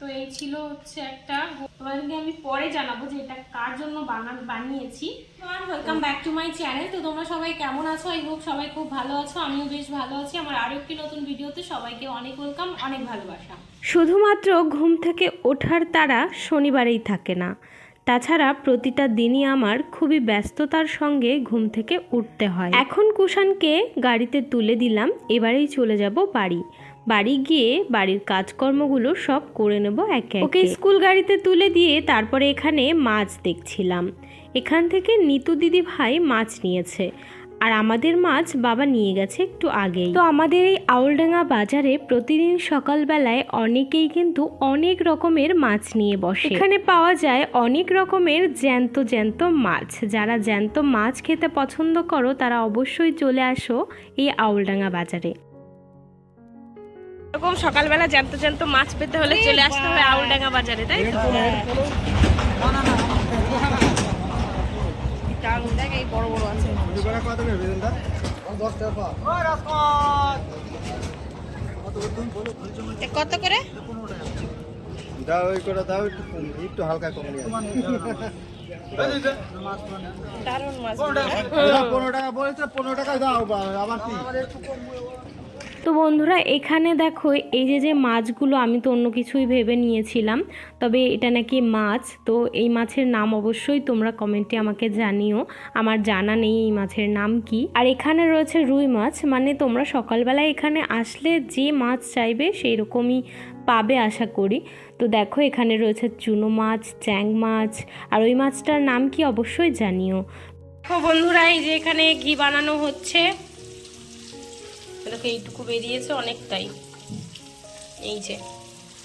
তো এই ছিল হচ্ছে একটা তোমাদেরকে আমি পরে জানাব যে এটা কার জন্য বানান বানিয়েছি। আর welcome back to my channel তো তোমরা সবাই কেমন আছো? আই হোপ সবাই খুব ভালো আছো। আমিও বেশ ভালো আছি। আমার আরও একটি নতুন ভিডিওতে সবাইকে অনেক ওয়েলকাম অনেক ভালোবাসা। শুধুমাত্র ঘুম থেকে ওঠার তারা শনিবারেই থাকে না। তাছাড়া প্রতিটা দিনই আমার খুবই ব্যস্ততার সঙ্গে ঘুম থেকে উঠতে হয়। এখন কুষাণকে গাড়িতে তুলে দিলাম। এবারেই চলে যাব বাড়ি। বাড়ি গিয়ে বাড়ির কাজকর্মগুলো সব করে নেব একে ওকে স্কুল গাড়িতে তুলে দিয়ে তারপরে এখানে মাছ দেখছিলাম। এখান থেকে নিতু দিদি ভাই মাছ নিয়েছে। আর আমাদের মাছ বাবা নিয়ে গেছে একটু আগেই। তো আমাদের এই আউলডাঙ্গা বাজারে প্রতিদিন সকালবেলায় অনেকেই কিন্তু অনেক রকমের মাছ নিয়ে বসে। এখানে পাওয়া যায় অনেক রকমের জ্যান্ত জ্যান্ত মাছ। যারা জ্যান্ত মাছ খেতে পছন্দ করো তারা অবশ্যই চলে আসো এই আউলডাঙ্গা বাজারে। এরকম সকালবেলা জ্যান্ত জ্যান্ত মাছ পেতে হলে চলে আসতে হবে আউলডাঙ্গা বাজারে তাই তো? দুবেলা কত করে দাও ওই করে দাও একটু হালকা কম নিয়ে দারুণ মাছ পনেরো টাকা বলেছে পনেরো টাকা দাও বা- আবার কি? তো বন্ধুরা, এখানে দেখো এই যে যে মাছগুলো আমি তো অন্য কিছুই ভেবে নিয়েছিলাম, তবে এটা নাকি মাছ, তো এই মাছের নাম অবশ্যই তোমরা কমেন্টে আমাকে জানিও। আমার জানা নেই এই মাছের নাম কি। আর এখানে রয়েছে রুই মাছ মানে তোমরা সকালবেলায় এখানে আসলে যে মাছ চাইবে সেই রকমই পাবে আশা করি। তো দেখো, এখানে রয়েছে চুনো মাছ, চ্যাং মাছ, আর ওই মাছটার নাম কি অবশ্যই জানিও। বন্ধুরা, এই যে এখানে ঘি বানানো হচ্ছে। দেখো এইটুকু বেরিয়েছে অনেকটাই। এই যে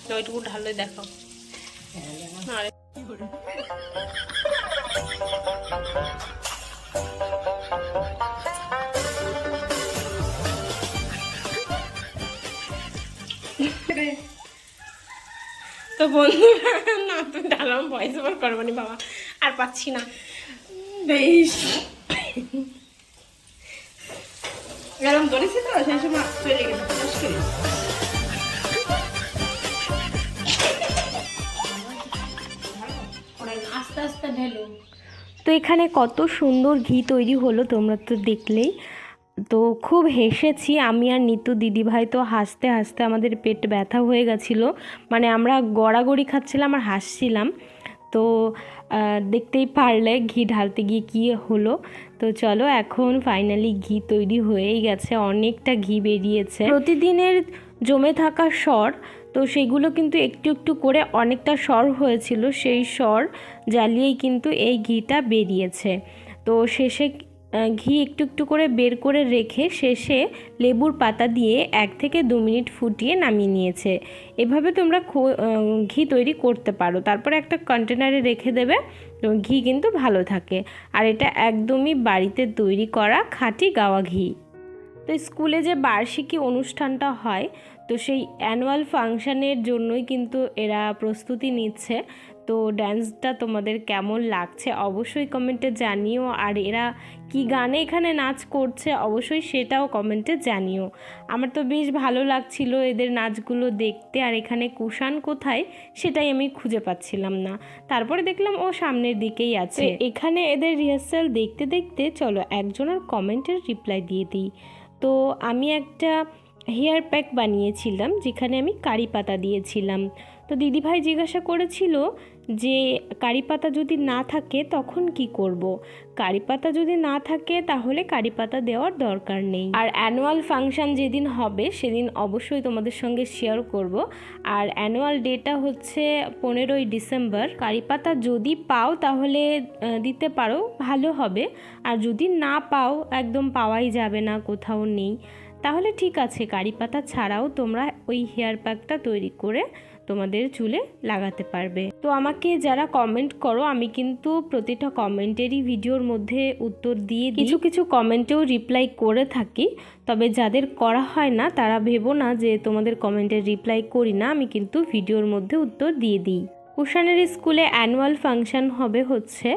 তো ওইটুকু ঢালে দেখো আরে। তো বন্ধুরা না তুমি ঢালাম ভয়েস ওভার করব নি বাবা আর পাচ্ছি না। বেশ। তো সেই সময় চলে গেছে চাষ করে। আস্তে আস্তে ঢেলো। তো এখানে কত সুন্দর ঘি তৈরি হলো তোমরা তো দেখলেই। তো খুব হেসেছি আমি আর নিতু দিদিভাই তো হাসতে হাসতে আমাদের পেট ব্যথা হয়ে গেছিল। মানে আমরা গড়াগড়ি খাচ্ছিলাম আর হাসছিলাম। তো দেখতেই পারলে ঘি ঢালতে গিয়ে কী হলো। তো চলো এখন ফাইনালি ঘি তৈরি হয়েই গেছে, অনেকটা ঘি বেরিয়েছে। প্রতিদিনের জমে থাকা স্বর তো সেগুলো কিন্তু একটু একটু করে অনেকটা স্বর হয়েছিল, সেই স্বর জ্বালিয়েই কিন্তু এই ঘিটা বেরিয়েছে। তো শেষে ঘি একটু একটু করে বের করে রেখে শেষে লেবুর পাতা দিয়ে এক থেকে দু মিনিট ফুটিয়ে নামিয়ে নিয়েছে। এভাবে তোমরা ঘি তৈরি করতে পারো। তারপরে একটা কন্টেনারে রেখে দেবে ঘি কিন্তু ভালো থাকে। আর এটা একদমই বাড়িতে তৈরি করা খাঁটি গাওয়া ঘি। তো স্কুলে যে বার্ষিকী অনুষ্ঠানটা হয়, তো সেই অ্যানুয়াল ফাংশানের জন্যই কিন্তু এরা প্রস্তুতি নিচ্ছে। তো ড্যান্সটা তোমাদের কেমন লাগছে? অবশ্যই কমেন্টে জানিও। আর এরা কি গানে এখানে নাচ করছে, অবশ্যই সেটাও কমেন্টে জানিও। আমার তো বেশ ভালো লাগছিল এদের নাচগুলো দেখতে। আর এখানে কুষাণ কোথায়? সেটাই আমি খুঁজে পাচ্ছিলাম না। তারপরে দেখলাম, ও সামনের দিকেই আছে। এখানে এদের রিহার্সাল দেখতে দেখতে, চলো একজনের কমেন্টের রিপ্লাই দিয়ে দিই। তো আমি একটা হেয়ার প্যাক বানিয়েছিলাম, যেখানে আমি কারি পাতা দিয়েছিলাম। তো দিদিভাই জিজ্ঞাসা করেছিল যে, কারি পাতা যদি না থাকে তখন কি করব। কারি পাতা যদি না থাকে, তাহলে কারি পাতা দেওয়ার দরকার নেই। আর অ্যানুয়াল ফাংশন যেদিন হবে, সেদিন অবশ্যই তোমাদের সঙ্গে শেয়ার করব। আর অ্যানুয়াল ডেটা হচ্ছে পনেরোই ডিসেম্বর। কারি পাতা যদি পাও, তাহলে দিতে পারো, ভালো হবে। আর যদি না পাও, একদম পাওয়াই যাবে না, কোথাও নেই। তাহলে ঠিক আছে, কারি পাতা ছাড়াও তোমরা ওই হেয়ার প্যাকটা তৈরি করে তোমাদের চুলে লাগাতে পারবে। তো আমাকে যারা কমেন্ট করো, আমি কিন্তু প্রতিটা কমেন্টেরই ভিডিওর মধ্যে উত্তর দিয়ে কিছু কিছু কমেন্টেও রিপ্লাই করে থাকি, তবে যাদের করা হয় না, তারা ভেবো না যে তোমাদের কমেন্টের রিপ্লাই করি না, আমি কিন্তু ভিডিওর মধ্যে উত্তর দিয়ে দিই। কুষাণের স্কুলে অ্যানুয়াল ফাংশন হবে হচ্ছে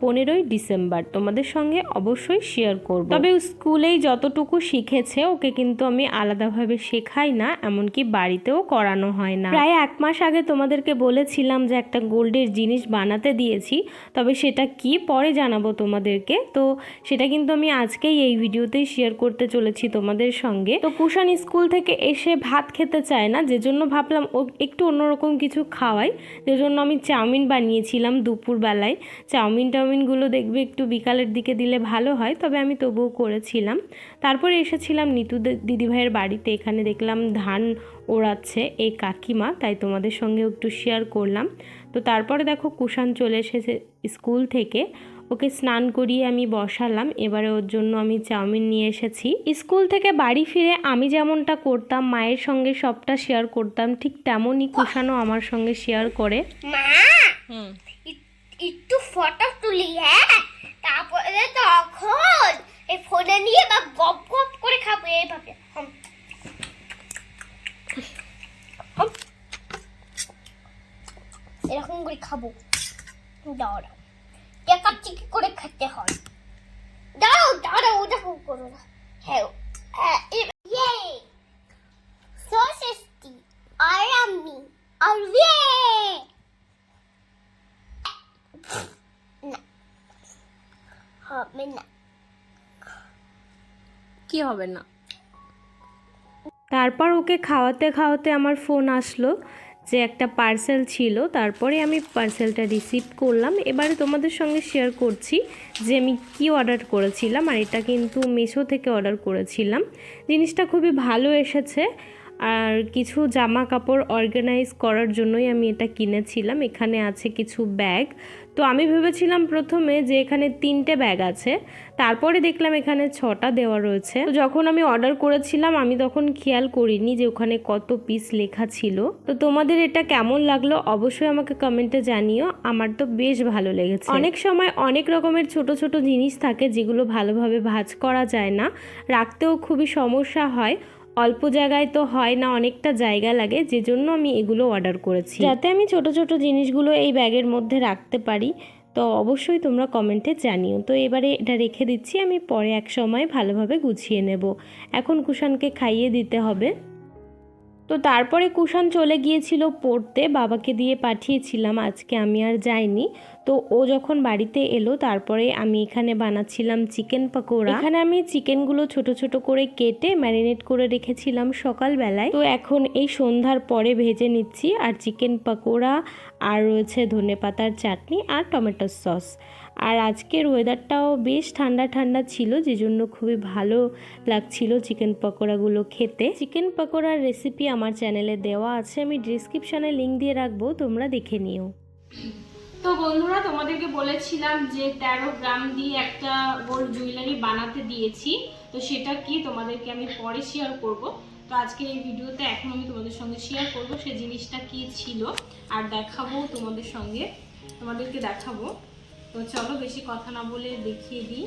পনেরোই ডিসেম্বর। তোমাদের সঙ্গে অবশ্যই শেয়ার করব। তবে স্কুলেই যতটুকু শিখেছে, ওকে কিন্তু আমি আলাদাভাবে শেখাই না, এমনকি বাড়িতেও করানো হয় না। প্রায় এক মাস আগে তোমাদেরকে বলেছিলাম যে একটা গোল্ডের জিনিস বানাতে দিয়েছি, তবে সেটা কি পরে জানাব তোমাদেরকে। তো সেটা কিন্তু আমি আজকেই এই ভিডিওতেই শেয়ার করতে চলেছি তোমাদের সঙ্গে। তো কুষাণ স্কুল থেকে এসে ভাত খেতে চায় না যে জন্য ভাবলাম ও একটু অন্যরকম কিছু খাওয়াই। যে জন্য আমি চাউমিন বানিয়েছিলাম দুপুরবেলায়। চাউমিন টাউমিনগুলো দেখবে একটু বিকালের দিকে দিলে ভালো হয় তবে আমি তবুও করেছিলাম। তারপরে এসেছিলাম নিতু দে- দিদিভাইয়ের বাড়িতে এখানে দেখলাম ধান ওড়াচ্ছে এই কাকিমা তাই তোমাদের সঙ্গেও একটু শেয়ার করলাম। তো তারপরে দেখো কুষাণ চলে এসেছে স্কুল থেকে ওকে স্নান করিয়ে আমি বসালাম এবারে ওর জন্য আমি চাউমিন নিয়ে এসেছি। স্কুল থেকে বাড়ি ফিরে আমি যেমনটা করতাম মায়ের সঙ্গে সবটা শেয়ার করতাম ঠিক তেমনই কুষাণও আমার সঙ্গে শেয়ার করে। মা! একটু ফটো তুলি হ্যাঁ? তারপরে তখন এই ফোনে নিয়ে বা গপ গপ করে খাব এইভাবে। এরকম করে খাব। দাঁড়াও। দেখাচ্ছি কি করে খেতে হয়। দাঁড়াও দাঁড়াও দেখো করো না। হ্যাঁ হ্যাঁ, এ- ইয়ে So tasty. আর আমি আর ইয়ে না হবে না। কি হবে না? তারপর ওকে খাওয়াতে খাওয়াতে আমার ফোন আসলো যে একটা পার্সেল ছিল তারপরে আমি পার্সেলটা রিসিভ করলাম। এবারে তোমাদের সঙ্গে শেয়ার করছি যে আমি কি অর্ডার করেছিলাম আর এটা কিন্তু মেশো থেকে অর্ডার করেছিলাম। জিনিসটা খুবই ভালো এসেছে। আর কিছু জামা কাপড় অর্গানাইজ করার জন্যই আমি এটা কিনেছিলাম। এখানে আছে কিছু ব্যাগ তো আমি ভেবেছিলাম প্রথমে যে এখানে তিনটে ব্যাগ আছে। তারপরে দেখলাম এখানে ছটা দেওয়া রয়েছে। তো যখন আমি অর্ডার করেছিলাম, আমি তখন খেয়াল করিনি যে ওখানে কত পিস লেখা ছিল। তো তোমাদের এটা কেমন লাগল অবশ্যই আমাকে কমেন্টে জানিও। আমার তো বেশ ভালো লেগেছে। অনেক সময় অনেক রকমের ছোট ছোট জিনিস থাকে যেগুলো ভালোভাবে ভাঁজ করা যায় না। রাখতেও খুবই সমস্যা হয়। অল্প জায়গায় তো হয় না, অনেকটা জায়গা লাগে যে জন্য আমি এগুলো অর্ডার করেছি। যাতে আমি ছোট ছোট জিনিসগুলো এই ব্যাগের মধ্যে রাখতে পারি, তো অবশ্যই তোমরা কমেন্টে জানিও। তো এবারে এটা রেখে দিচ্ছি, আমি পরে এক সময় ভালোভাবে গুছিয়ে নেব। এখন কুষাণকে খাইয়ে দিতে হবে। তো তারপরে কুষাণ চলে গিয়েছিল পড়তে, বাবাকে দিয়ে পাঠিয়েছিলাম, আজকে আমি আর যাইনি। তো ও যখন বাড়িতে এলো, তারপরে আমি এখানে বানাচ্ছিলাম চিকেন পাকোড়া। এখানে আমি চিকেনগুলো ছোট ছোট করে কেটে ম্যারিনেট করে রেখেছিলাম সকালবেলায়। তো এখন এই সন্ধ্যার পরে ভেজে নিচ্ছি, আর চিকেন পকোড়া, আর রয়েছে ধনে পাতার চাটনি আর টমেটো সস। আর আজকের ওয়েদারটাও বেশ ঠান্ডা ঠান্ডা ছিল যে জন্য খুবই ভালো লাগছিল চিকেন পকোড়াগুলো খেতে। চিকেন পকোড়ার রেসিপি আমার চ্যানেলে দেওয়া আছে, আমি ডিসক্রিপশানে লিঙ্ক দিয়ে রাখব, তোমরা দেখে নিও। তো বন্ধুরা, তোমাদেরকে বলেছিলাম যে তেরো গ্রাম দিয়ে একটা গোল্ড জুয়েলারি বানাতে দিয়েছি, তো সেটা কি তোমাদেরকে আমি পরে শেয়ার করব। তো আজকে এই ভিডিওতে এখন আমি তোমাদের সঙ্গে শেয়ার করব, সে জিনিসটা কি ছিল, আর দেখাবো তোমাদের সঙ্গে, তোমাদেরকে দেখাবো। তো চলো বেশি কথা না বলে দেখিয়ে দিই।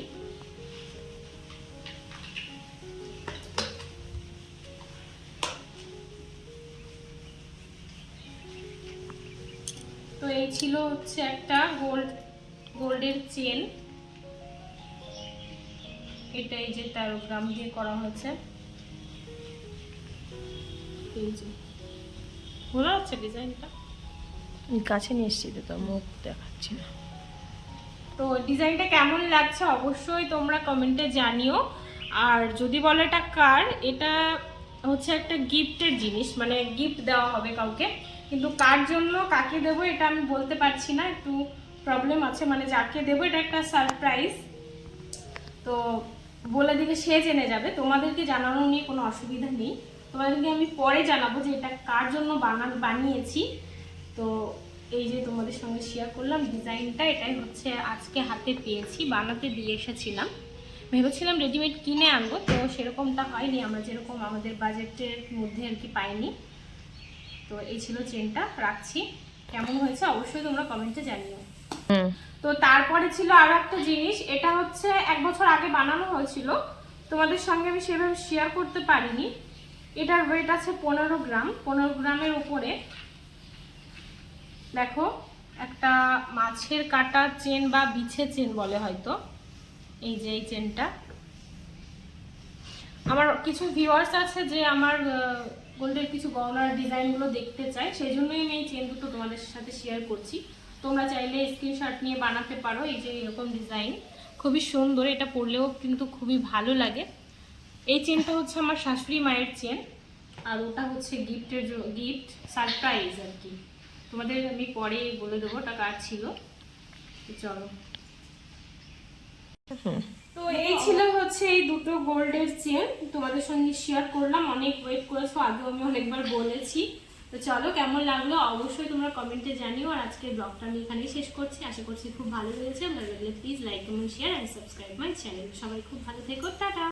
তো এই ছিল হচ্ছে একটা গোল্ড গোল্ডের চেন এটা এই যে তেরো গ্রাম দিয়ে করা হয়েছে। এই যে। বোঝা যাচ্ছে ডিজাইনটা কাছে নিয়ে এসছি তো মুখ দেখাচ্ছি না। তো ডিজাইনটা কেমন লাগছে অবশ্যই তোমরা কমেন্টে জানিও। আর যদি বলো এটা কার, এটা হচ্ছে একটা গিফটের জিনিস মানে গিফট দেওয়া হবে কাউকে। কিন্তু কার জন্য, কাকে দেবো এটা আমি বলতে পারছি না, একটু প্রবলেম আছে। মানে যাকে দেবো এটা একটা সারপ্রাইজ তো বলে দিলে সে জেনে যাবে। তোমাদেরকে জানানো নিয়ে কোনো অসুবিধা নেই। তোমাদেরকে আমি পরে জানাব যে এটা কার জন্য বানান, বানিয়েছি। তো এই যে তোমাদের সঙ্গে শেয়ার করলাম ডিজাইনটা এটাই হচ্ছে আজকে হাতে পেয়েছি বানাতে দিয়ে এসেছিলাম। ভেবেছিলাম রেডিমেড কিনে আনব তো সেরকমটা হয়নি আমরা যেরকম আমাদের বাজেটের মধ্যে আর কি পাইনি। তো এই ছিল চেনটা রাখছি। কেমন হয়েছে অবশ্যই তোমরা কমেন্টে জানিও। তো তারপরে ছিল আরও একটা জিনিস এটা হচ্ছে এক বছর আগে বানানো হয়েছিল তোমাদের সঙ্গে আমি সেভাবে শেয়ার করতে পারিনি। এটার ওয়েট আছে পনেরো গ্রাম পনেরো গ্রামের উপরে। দেখো, একটা মাছের কাটা চেন বা বিছে চেন বলে হয়তো, এই যে এই চেনটা। আমার কিছু ভিউয়ার্স আছে যে আমার গোল্ডের কিছু গহনার ডিজাইনগুলো দেখতে চায় সেই জন্যই আমি এই চেন দুটো তোমাদের সাথে শেয়ার করছি। তোমরা চাইলে স্ক্রিনশট নিয়ে বানাতে পারো, এই যে এরকম ডিজাইন খুবই সুন্দর, এটা পরলেও কিন্তু খুবই ভালো লাগে। এই চেনটা হচ্ছে আমার শাশুড়ি মায়ের চেন, আর ওটা হচ্ছে গিফটের গিফট সারপ্রাইজ আর কি। তোমাদের আমি পরে বলে দেবো, ওটা কার ছিল? চলো। তো এই ছিল হচ্ছে এই দুটো গোল্ডের চেন। তোমাদের সঙ্গে শেয়ার করলাম, অনেক ওয়েট করেছ, আগেও আমি অনেকবার বলেছি। তো চলো, কেমন লাগল? অবশ্যই তোমরা কমেন্টে জানিও। আর আজকের ব্লগটা আমি এখানেই শেষ করছি। আশা করছি খুব ভালো লেগেছে। ভালো লাগলে please like comment share and subscribe my channel সবাই খুব ভালো থেকো। টাটা!